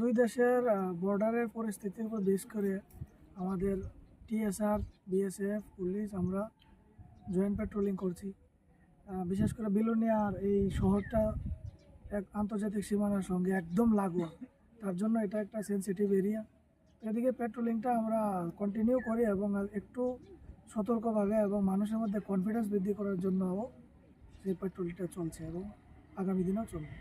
দুই দেশের বর্ডারের পরিস্থিতির উপর বেশ করে আমাদের টিএসআর বিএসএফ পুলিশ আমরা জয়েন্ট পেট্রোলিং করছি। বিশেষ করে বিলোনিয়ার এই শহরটা এক আন্তর্জাতিক সীমানার সঙ্গে একদম লাগোয়া। তার জন্য এটা একটা সেন্সিটিভ এরিয়া এদিকে পেট্রোলিংটা আমরা কন্টিনিউ করি এবং একটু সতর্কভাবে এবং মানুষের মধ্যে কনফিডেন্স বৃদ্ধি করার জন্যও সেই পেট্রোলিংটা চলছে এবং আগামী দিনেও চলবে।